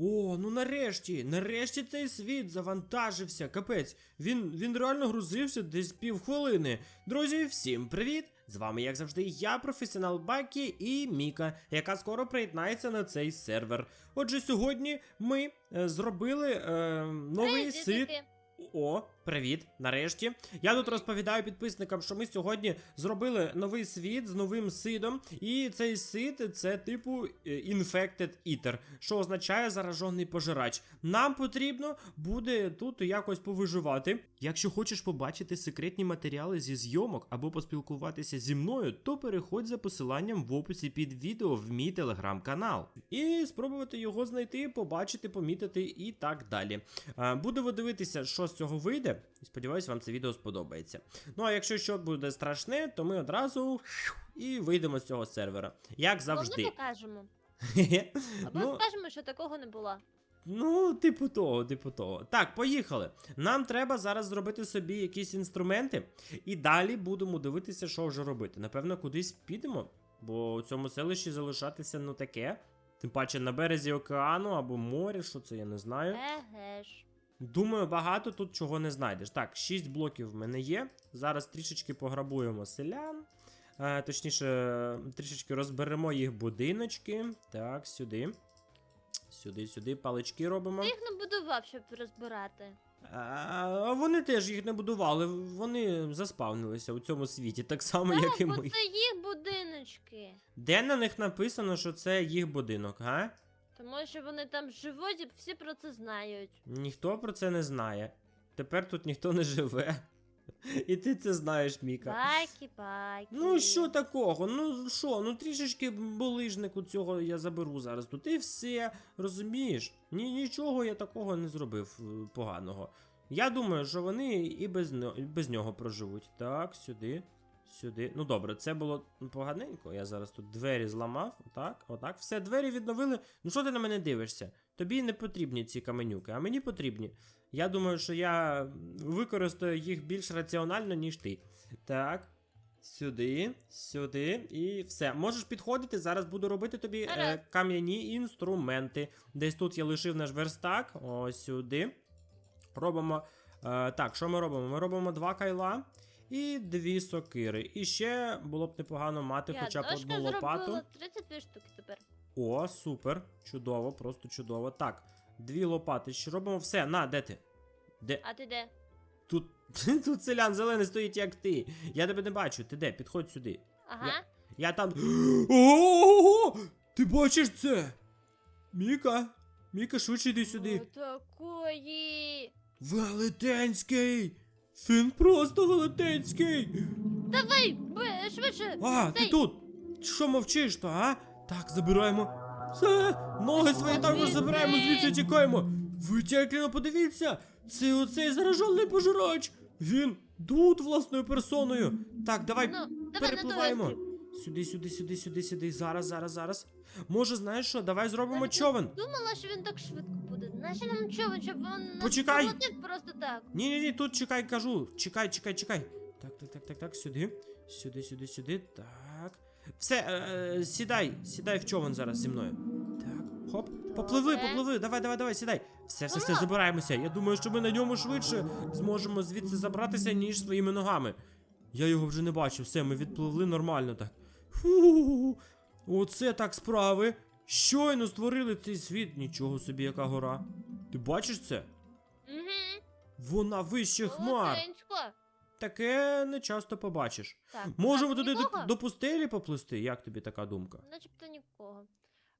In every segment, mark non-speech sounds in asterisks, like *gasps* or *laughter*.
О, ну нарешті, нарешті цей світ завантажився. Капець, він, він реально грузився десь півхвилини. Друзі, всім привіт! З вами, як завжди, я, професіонал Бакі і Міка, яка скоро приєднається на цей сервер. Отже, сьогодні ми е, зробили е, новий Привіт, сит. О, привіт, нарешті. Я тут розповідаю підписникам, що ми сьогодні зробили новий світ з новим сидом. І цей сид це типу е, Infected Eater, що означає заражений пожирач. Нам потрібно буде тут якось повиживати. Якщо хочеш побачити секретні матеріали зі зйомок або поспілкуватися зі мною, то переходь за посиланням в описі під відео в мій телеграм-канал. І спробувати його знайти, побачити, помітити і так далі. Будемо дивитися, що з цього вийде. І сподіваюсь, вам це відео сподобається. Ну а якщо що буде страшне, то ми одразу і вийдемо з цього сервера. Як завжди. Або не покажемо. *laughs* Або ну, скажемо, що такого не було. Ну, типу того, типу того. Так, поїхали. Нам треба зараз зробити собі якісь інструменти, і далі будемо дивитися, що вже робити. Напевно, кудись підемо, бо у цьому селищі залишатися ну таке. Тим паче на березі океану або моря, що це я не знаю. Еге ж. Думаю, багато тут чого не знайдеш. Так, 6 блоків в мене є. Зараз трішечки пограбуємо селян. Е, точніше, трішечки розберемо їх будиночки. Так, сюди. Сюди, сюди, палички робимо. Ти їх не будував, щоб розбирати. А вони теж їх не будували, вони заспавнилися у цьому світі, так само, як і Так, бо ми. це їх будиночки. Де на них написано, що це їх будинок, га? Тому що вони там живуть і всі про це знають. Ніхто про це не знає. Тепер тут ніхто не живе. І ти це знаєш, Міка. Байки, байки. Ну що такого? Ну що, ну трішечки булижнику цього я заберу зараз тут. І все, розумієш? Ні, нічого я такого не зробив е, поганого. Я думаю, що вони і без, і без нього проживуть. Так, сюди, сюди. Ну добре, це було поганенько. Я зараз тут двері зламав. Отак, отак. Все, двері відновили. Ну що ти на мене дивишся? Тобі не потрібні ці каменюки, а мені потрібні. Я думаю, що я використаю їх більш раціонально, ніж ти. Так. Сюди, сюди і все. Можеш підходити. Зараз буду робити тобі е, кам'яні інструменти. Десь тут я лишив наш верстак. Ось сюди. Робимо. Е, так, що ми робимо? Ми робимо два кайла і дві сокири. І ще було б непогано мати Я хоча б дошка одну лопату. зробила 32 штуки тепер. О, супер. Чудово, просто чудово. Так, дві лопати ще робимо. Все, на, де ти? Де? А ти де? Тут, *laughs* тут селян зелений стоїть, як ти. Я тебе не бачу. Ти де? Підходь сюди. Ага. Я там. *gasps* Ого! Ти бачиш це? Міка? Міка, швидше йди сюди. Отакої. Велетенський! Він просто велетенський! Давай, б- швидше. А, ти цей. тут! Що мовчиш то, а? Так, забираємо. Все, ноги свої також забираємо, звідси тікаємо. Ви тільки подивіться, це оцей заражений пожирач. Він тут власною персоною. Так, давай Ну, давай на перепливаємо. довести. Сюди, сюди, сюди, сюди, сюди. Зараз, зараз, зараз. Може, знаєш що? Давай зробимо не човен. Думала, що він так швидко буде. Нащо нам човен, щоб він Почекай. поглотив просто так. Ні, ні, ні, тут чекай, кажу. Чекай, чекай, чекай. Так, так, так, так, так, сюди. Сюди, сюди, сюди. Так. Все, е, е, сідай, сідай в човен зараз зі мною. Так, хоп. Попливи, Добре. попливи. Давай, давай, давай, сідай. Все, все, все, забираємося. Я думаю, що ми на ньому швидше зможемо звідси забратися, ніж своїми ногами. Я його вже не бачу. Все, ми відпливли нормально так. Фу, оце так справи. Щойно створили цей світ. Нічого собі, яка гора. Ти бачиш це? Угу. Вона вище хмар. Молоденько. Таке не часто побачиш. Так, Можемо так, туди до, нікого? до пустелі поплисти. Як тобі така думка? Начебто нікого.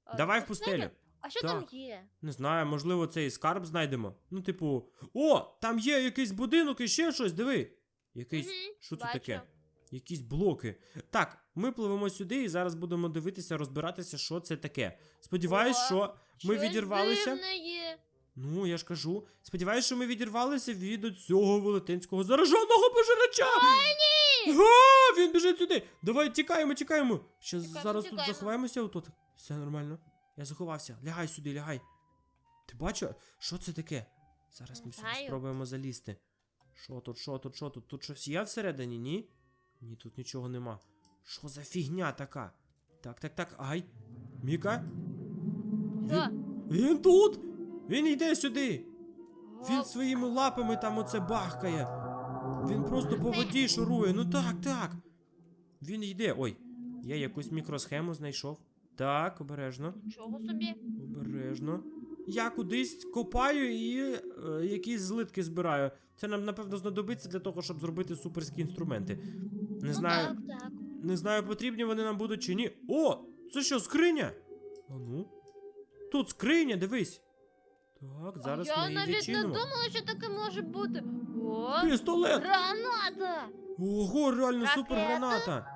А, Давай в пустелю. А що Так. там є? Не знаю, можливо, цей скарб знайдемо. Ну, типу, о, там є якийсь будинок і ще щось, диви. Якийсь. Мгм, що це бачу. таке? Якісь блоки. Так, ми пливемо сюди і зараз будемо дивитися, розбиратися, що це таке. Сподіваюсь, О, що ми відірвалися. дивне. Ну, я ж кажу. Сподіваюсь, що ми відірвалися від цього велетенського зараженого пожирача. ні! Га, він біжить сюди. Давай тікаємо, тікаємо. Ще Тікаємо, зараз тут заховаємося отут. Все нормально. Я заховався. Лягай сюди, лягай. Ти бачиш, що це таке? Зараз ми сюди спробуємо залізти. Що тут, що тут, що тут? Тут щось є всередині, ні? Ні, тут нічого нема. Що за фігня така? Так, так, так, ай. Міка? Що? Він тут! Він йде сюди! Він своїми лапами там оце бахкає. Він просто по воді шурує. Ну так, так. Він йде. Ой, я якусь мікросхему знайшов. Так, обережно. Нічого собі. Обережно. Я кудись копаю і е, якісь злитки збираю. Це нам, напевно, знадобиться для того, щоб зробити суперські інструменти. Не знаю, Ну, так, так. не знаю, потрібні вони нам будуть чи ні. О! Це що, скриня? А ну. Тут скриня, дивись. Так, зараз а я ми її навіть відчинимо. не думала, що таке може бути. О, Пістолет! граната! Ого, реально Ракета. супер граната!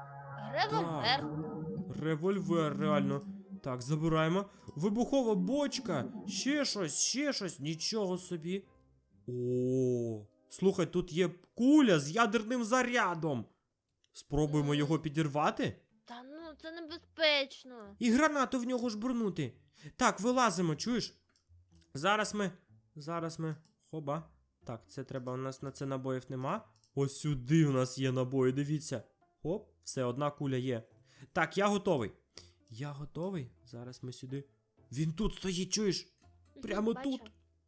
Револьвер. Револьвер, реально. Так, забираємо. Вибухова бочка. Ще щось, ще щось. Нічого собі. О, слухай, тут є куля з ядерним зарядом. Спробуємо його підірвати Та ну це небезпечно. і гранату в нього жбурнути. Так, вилазимо, чуєш? Зараз ми. Зараз ми. Хоба. Так, це треба. У нас на це набоїв нема. Ось сюди у нас є набої, дивіться. Оп, все, одна куля є. Так, я готовий. Я готовий. Зараз ми сюди. Він тут стоїть, чуєш? Прямо Бачу. тут.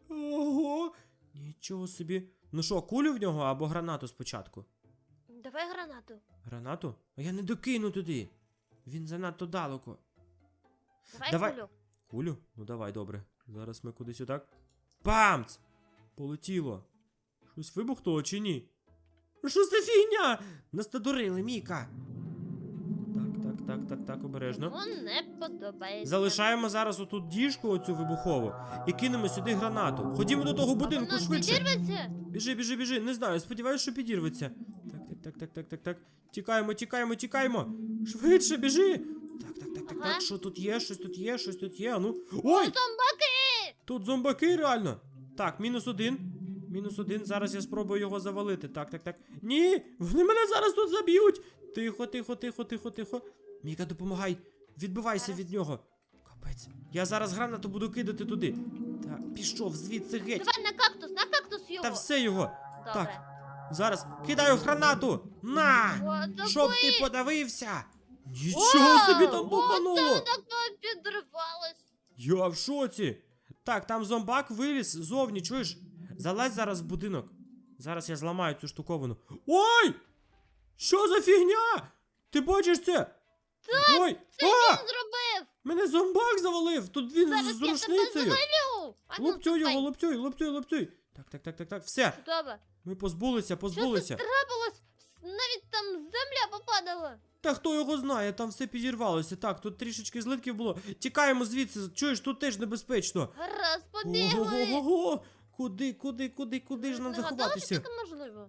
Ого. Нічого собі. Ну що, кулю в нього або гранату спочатку? Давай гранату. Гранату? А я не докину туди. Він занадто далеко. Давай, Давай. кулю. Кулю? Ну давай, добре. Зараз ми кудись отак. Бамц! Полетіло. Щось вибухнуло чи ні? Що за фігня? Нас надурили, Міка. Так, так, так, так, так, обережно. Йому не подобається. Залишаємо зараз отут діжку оцю вибухову і кинемо сюди гранату. Ходімо до того будинку швидше. підірветься? Біжи, біжи, біжи. Не знаю, сподіваюся, що підірветься. Так, так, так, так, так. Тікаємо, тікаємо, тікаємо. Швидше, біжи. Так, так, так, так, Ага. так. Що тут є? Щось тут є, щось тут є. А ну. Ой, зомбаки! Тут зомбаки реально. Так, мінус один. Мінус один. Зараз я спробую його завалити. Так, так, так. Ні! Вони мене зараз тут заб'ють. Тихо, тихо, тихо, тихо, тихо. Міка, допомагай. Відбивайся від нього. Капець. Я зараз гранату буду кидати туди. Так, пішов звідси геть. Давай на кактус, на кактус його. Та все його. Добре. Так, зараз кидаю гранату. На! О, Щоб ти подавився. Нічого собі там О, бомбануло. Це так то. Я в шоці. Так, там зомбак виліз зовні, чуєш? Залазь зараз в будинок. Зараз я зламаю цю штуковину. Ой! Що за фігня? Ти бачиш це? Ой! Це а! він зробив. Мене зомбак завалив! Тут він Зараз з я тебе рушницею. завалю. А ну, Лупцюй його, лупцюй, лупцюй, лупцюй. Так, так, так, так, так. Все. Чудово. Ми позбулися, Що позбулися. це трапилось? Навіть там земля попадала. Та хто його знає, там все підірвалося. Так, тут трішечки злитків було. Тікаємо звідси, чуєш, тут теж небезпечно. Побігли. Ого-го-го! Куди, куди, куди, куди ж нам Не заховатися? що таке можливо.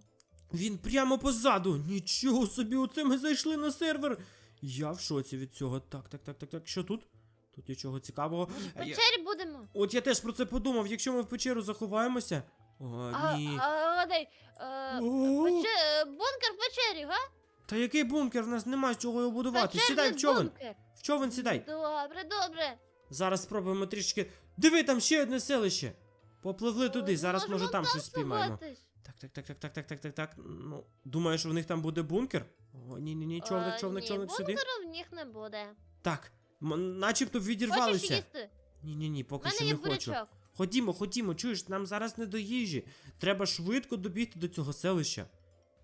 Він прямо позаду. Нічого собі, оце ми зайшли на сервер. Я в шоці від цього. Так, так, так, так, так. Що тут? Тут нічого цікавого. Може, в я- печері будемо? От я теж про це подумав. Якщо ми в печеру заховаємося. О, А, ні. а, гадай, е, О, пече- е, бункер в печері, га? Та який бункер? В нас нема з чого його будувати. Печерний Сідай в човен. бункер. В човен сідай. Добре, добре. Зараз спробуємо трішки. Диви, там ще одне селище. Попливли туди, зараз може там щось спіймаємо. сховатись. Так, так, так, так, так, так, так, так, так. Ну, думаю, що в них там буде бункер. О, ні, ні, ні, човник, Е, човник, ні, човник сюди. бункеру в них не буде. Так, м- начебто Хочеш відірвалися. їсти? Ні, ні, ні, У поки мене що є не хочу. бурячок. Ходімо, ходімо, чуєш, нам зараз не до їжі. Треба швидко добігти до цього селища.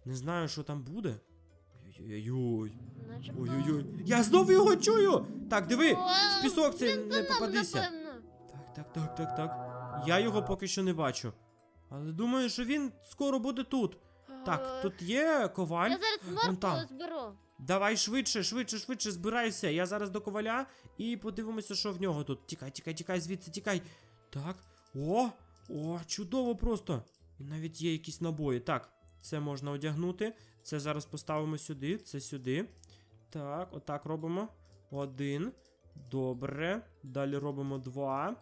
Не знаю, що там буде. Ой-ой-ой. Ой-ой-ой. Я знову його чую! Так, диви! В пісок це не попадися. Так, так, так, так, так. Я його поки що не бачу. Але думаю, що він скоро буде тут. Так, тут є коваль. Я зараз Вон там. зберу. Давай швидше, швидше, швидше, збирай все. Я зараз до коваля і подивимося, що в нього тут. Тікай, тікай, тікай, звідси, тікай. Так. О! О, чудово просто. І навіть є якісь набої. Так, це можна одягнути. Це зараз поставимо сюди, це сюди. Так, отак робимо. Один. Добре. Далі робимо два.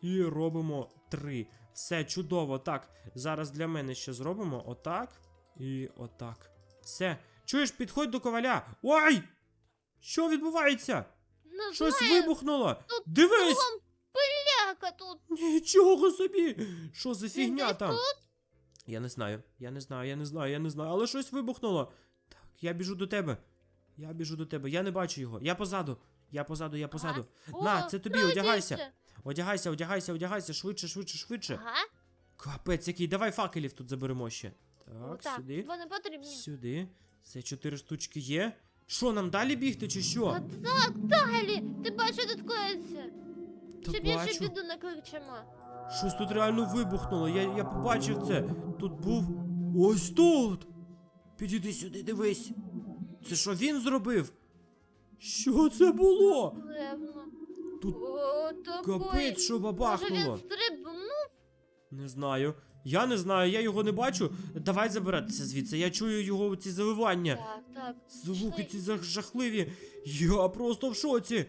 І робимо три. Все чудово. Так, зараз для мене ще зробимо отак. І отак. Все. Чуєш, підходь до коваля. Ой! Що відбувається? Не Щось вибухнуло. Дивись! Пиляка тут. Нічого собі! Що за фігня десь там? тут? Я не знаю, я не знаю, я не знаю, я не знаю, але щось вибухнуло. Так, я біжу до тебе. Я біжу до тебе. Я не бачу його. Я позаду. Я позаду, я позаду. О, На, це тобі, прилетівся. одягайся. Одягайся, одягайся, одягайся, швидше, швидше, швидше. Ага. Капець, який, давай факелів тут заберемо ще. О, Так, так, сюди. вони потрібні. Сюди. Це чотири штучки є. Що, нам далі бігти чи що? так, далі! Ти бачиш, що тут коїться? Ще більше бачу. біду накличемо. Щось тут реально вибухнуло. Я, я побачив це. Тут був. Ось тут. Підійди сюди, дивись. Це що він зробив? Що це було? Певно. Тут О. Капець, що Може бабахнуло. він стрибнув? Не знаю. Я не знаю, я його не бачу. Давай забиратися звідси. Я чую його ці завивання. Так, так. Звуки Пішли. ці зах- жахливі. Я просто в шоці.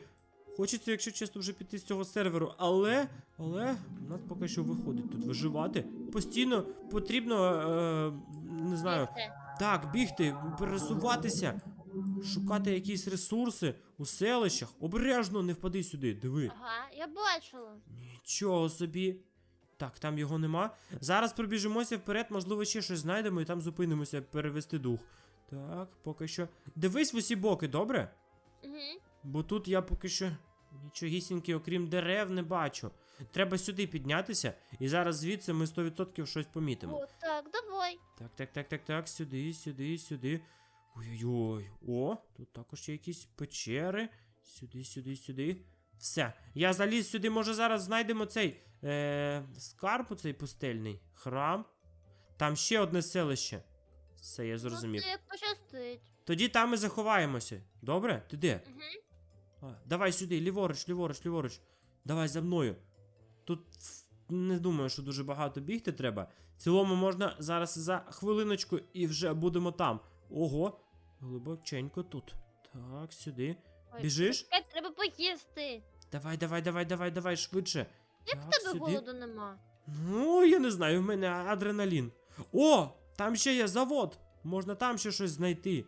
Хочеться, якщо чесно, вже піти з цього серверу, але. Але у нас поки що виходить тут виживати. Постійно потрібно. Е, не знаю. Бігти. Так, бігти, пересуватися, шукати якісь ресурси у селищах. Обережно не впади сюди, диви. Ага, я бачила. Нічого собі. Так, там його нема. Зараз пробіжимося вперед, можливо, ще щось знайдемо і там зупинимося перевести дух. Так, поки що. Дивись в усі боки, добре? Угу. Бо тут я поки що нічогісіньки, окрім дерев, не бачу. Треба сюди піднятися, і зараз звідси ми 100% щось помітимо. О, так, давай. Так, так, так, так, так, сюди, сюди, сюди. Ой-ой-ой. О, тут також є якісь печери. Сюди, сюди, сюди. Все. Я заліз сюди, може зараз знайдемо цей е, скарб, цей пустельний храм. Там ще одне селище. Все, я зрозумів. Ну, це як пощастить. Тоді там і заховаємося. Добре? Ти де? Угу. Давай сюди, ліворуч, ліворуч, ліворуч. Давай за мною. Тут не думаю, що дуже багато бігти треба. В цілому можна зараз за хвилиночку і вже будемо там. Ого, глибоченько тут. Так, сюди. Біжиш? Чекай, треба поїсти. Давай, давай, давай, давай, давай, швидше. Як Так, в тебе сюди. голоду нема? Ну, я не знаю, в мене адреналін. О! Там ще є завод. Можна там ще щось знайти.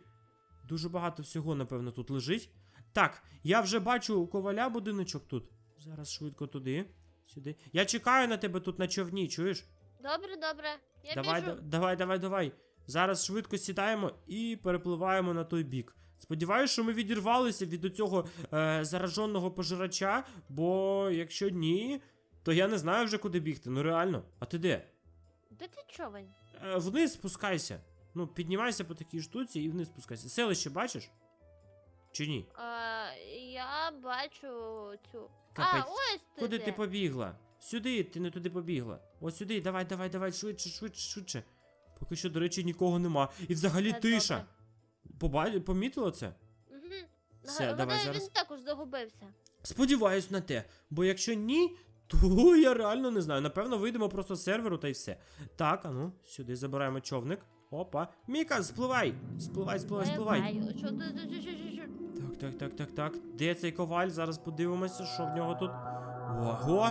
Дуже багато всього, напевно, тут лежить. Так, я вже бачу коваля будиночок тут. Зараз швидко туди. Сюди. Я чекаю на тебе тут на човні, чуєш? Добре, добре. Я давай, біжу. да- давай, давай, давай. Зараз швидко сідаємо і перепливаємо на той бік. Сподіваюсь, що ми відірвалися від цього е, зараженого пожирача, бо якщо ні, то я не знаю вже куди бігти. Ну реально. А ти де? Де ти човень? Е, вниз спускайся. Ну, піднімайся по такій штуці і вниз спускайся. Селище бачиш? Чи ні? А, я бачу цю. Капець. А, ось ти. Куди де. ти побігла? Сюди, ти не туди побігла. Ось сюди, давай, давай, давай, швидше, швидше, швидше. Поки що, до речі, нікого нема. І взагалі Це тиша. добре. Поба... Помітила це? Угу. Все, давай зараз. Він також загубився. Сподіваюсь на те. Бо якщо ні, *laughs* то я реально не знаю. Напевно, вийдемо просто з серверу та й все. Так, а ну, сюди забираємо човник. Опа. Міка, спливай! Спливай, спливай, спливай. Що, що? Так, так, так, так. Де цей коваль? Зараз подивимося, що в нього тут. Ого!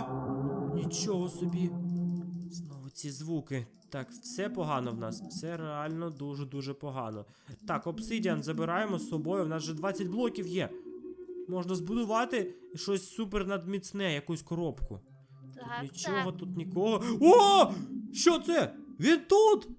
Нічого собі. Знову ці звуки. Так, все погано в нас. Все реально дуже-дуже погано. Так, обсидіан забираємо з собою. В нас вже 20 блоків є. Можна збудувати щось супер надміцне, якусь коробку. Так, тут нічого, так. тут нікого. О! Що це? Він тут!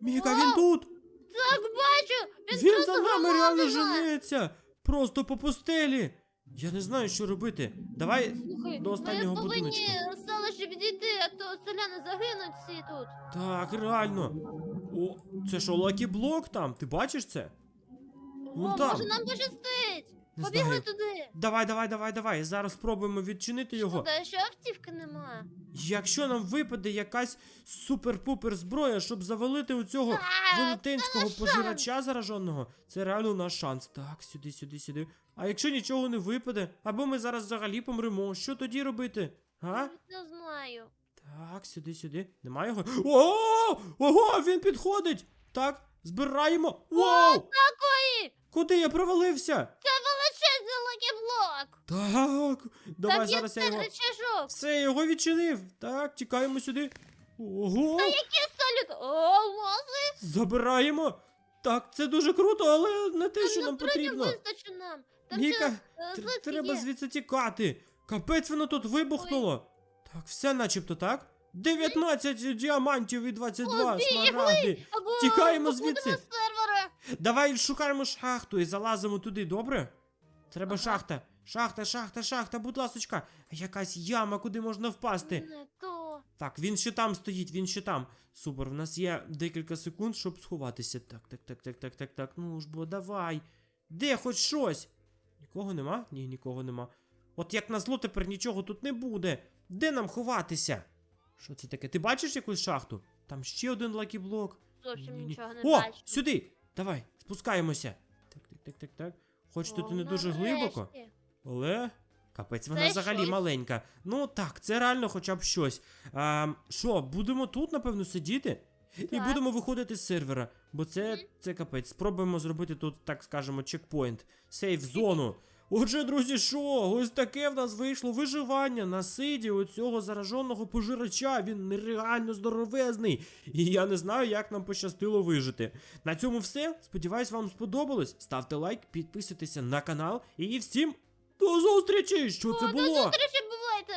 Міка, він тут! Так, бачу! Він, Він за нами реально голодний. Просто по пустелі! Я не знаю, що робити. Давай Слухай, до останнього ми повинні будиночку. селища відійти, а то селяни загинуть всі тут. Так, реально. О, це що, лакі блок там? Ти бачиш це? Вон О, там. може нам пощастить. Не Побігли знаю. туди. Давай, давай, давай, давай. Зараз спробуємо відчинити його. Шкода, що автівки нема. Якщо нам випаде якась супер-пупер зброя, щоб завалити у цього А, велетенського наш пожирача зараженого, це реально наш шанс. Так, сюди, сюди, сюди. А якщо нічого не випаде, або ми зараз взагалі помремо, що тоді робити? А? навіть Не знаю. Так, сюди, сюди. Немає його. О! Ого, він підходить! Так, збираємо. Вау! Такої! Куди я провалився? Це величезний лакіблок! Так, давай Там є зараз я його. речажок. Все, я його відчинив. Так, тікаємо сюди. Ого! Які солід? Алмази! Забираємо. Так, це дуже круто, але не те, що нам потрібно. нам. Там Ніка, ще е, Тр- злитки Треба є. звідси тікати. Капець воно тут вибухнуло. Так, все начебто так. 19 діамантів і 22 Побігли! смарагди. Або Тікаємо звідси. сервера. Давай шукаємо шахту і залазимо туди, добре? Треба Ага. шахта. Шахта, шахта, шахта, будь ласочка. Якась яма, куди можна впасти. Не то. Так, він ще там стоїть, він ще там. Супер, в нас є декілька секунд, щоб сховатися. Так, так, так, так, так, так, так. Ну ж бо давай. Де хоч щось? Нікого нема? Ні, нікого нема. От як назло тепер нічого тут не буде. Де нам ховатися? Що це таке? Ти бачиш якусь шахту? Там ще один лакіблок. Зовсім нічого не О, бачу. сюди! Давай, спускаємося. Так, так, так, так, так. Хоч тут і не дуже глибоко, але. Капець, вона Це взагалі щось. маленька. Ну так, це реально хоча б щось. А, що, будемо тут, напевно, сидіти? І будемо виходити з сервера, бо це, Мгм. це капець. Спробуємо зробити тут, так скажемо, чекпоінт, сейф зону. Отже, друзі, що? Ось таке в нас вийшло виживання на сиді у цього зараженого пожирача. Він нереально здоровезний. І я не знаю, як нам пощастило вижити. На цьому все. Сподіваюсь, вам сподобалось. Ставте лайк, підписуйтеся на канал. І всім до зустрічі! Що це було? До зустрічі, бувайте!